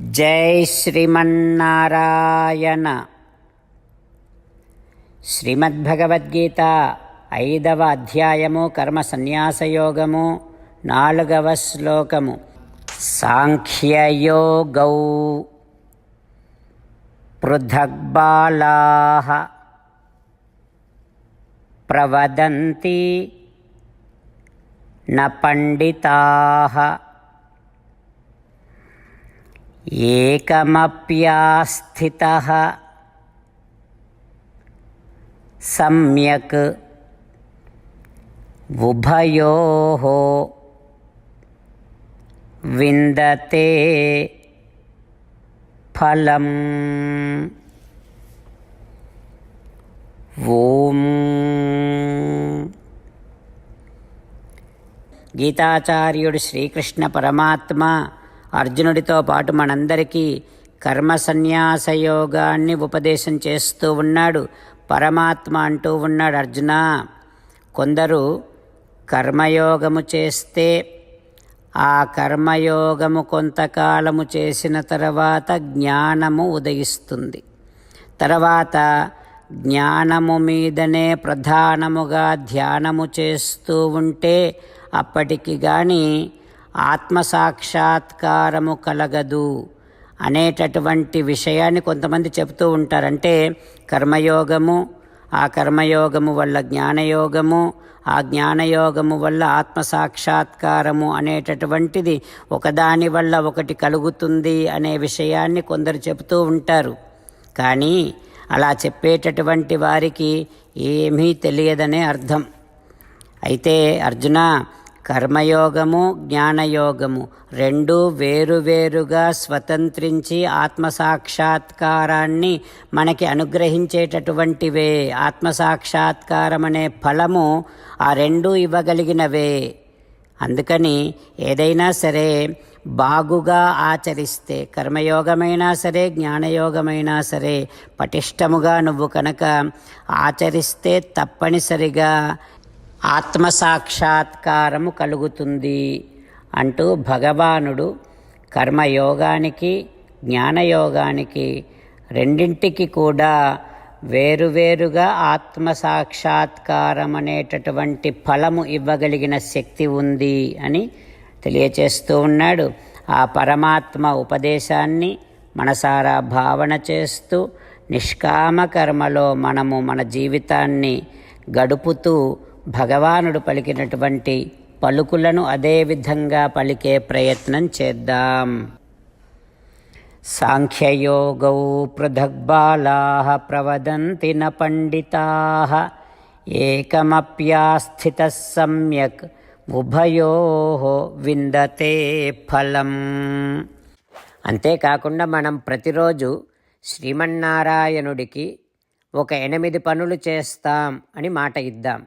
జై శ్రీమన్నారాయణ. శ్రీమద్భగవద్గీత ఐదవ అధ్యాయము కర్మ సన్యాసయోగము నాలుగవ శ్లోకము. సాంఖ్యయోగౌ పృథగ్బాలా ప్రవదంతి న పండితా ఏకమప్యాస్థితः సమ్యక్ ఉభయోः విందతే ఫలం ఓం గీతాచార్యుడు శ్రీకృష్ణ పరమాత్మ అర్జునుడితో పాటు మనందరికీ కర్మ సన్యాస యోగాన్ని ఉపదేశం చేస్తూ ఉన్నాడు. పరమాత్మ అంటూ ఉన్నాడు అర్జున. కొందరు కర్మయోగము చేస్తే ఆ కర్మయోగము కొంతకాలము చేసిన తర్వాత జ్ఞానము ఉదయిస్తుంది. తర్వాత జ్ఞానము మీదనే ప్రధానముగా ధ్యానము చేస్తూ ఉంటే అప్పటికి కానీ ఆత్మసాక్షాత్కారము కలగదు అనేటటువంటి విషయాన్ని కొంతమంది చెబుతూ ఉంటారంటే కర్మయోగము ఆ కర్మయోగము వల్ల జ్ఞానయోగము ఆ జ్ఞానయోగము వల్ల ఆత్మసాక్షాత్కారము అనేటటువంటిది ఒకదాని వల్ల ఒకటి కలుగుతుంది అనే విషయాన్ని కొందరు చెబుతూ ఉంటారు. కానీ అలా చెప్పేటటువంటి వారికి ఏమీ తెలియదనే అర్థం. అయితే అర్జున కర్మయోగము జ్ఞానయోగము రెండు వేరువేరుగా స్వతంత్రించి ఆత్మసాక్షాత్కారాన్ని మనకి అనుగ్రహించేటటువంటివే. ఆత్మసాక్షాత్కారం అనే ఫలము ఆ రెండు ఇవ్వగలిగినవే. అందుకని ఏదైనా సరే బాగుగా ఆచరిస్తే కర్మయోగమైనా సరే జ్ఞానయోగమైనా సరే పటిష్టముగా నువ్వు కనుక ఆచరిస్తే తప్పనిసరిగా ఆత్మసాక్షాత్కారము కలుగుతుంది అంటూ భగవానుడు కర్మయోగానికి జ్ఞానయోగానికి రెండింటికి కూడా వేరువేరుగా ఆత్మసాక్షాత్కారం అనేటటువంటి ఫలము ఇవ్వగలిగిన శక్తి ఉంది అని తెలియచేస్తూ ఉన్నాడు. ఆ పరమాత్మ ఉపదేశాన్ని మనసారా భావన చేస్తూ నిష్కామ కర్మలో మనము మన జీవితాన్ని గడుపుతూ భగవానుడు పలికినటువంటి పలుకులను అదే విధంగా పలికే ప్రయత్నం చేద్దాం. సాంఖ్యయోగౌ పృథగ్బాలా ప్రవదంతి న పండితా ఏకమప్యాస్థిత సమ్యక్ ఉభయో విందతే ఫలం. అంతేకాకుండా మనం ప్రతిరోజు శ్రీమన్నారాయణుడికి ఒక ఎనిమిది పనులు చేస్తాం అని మాట ఇద్దాం.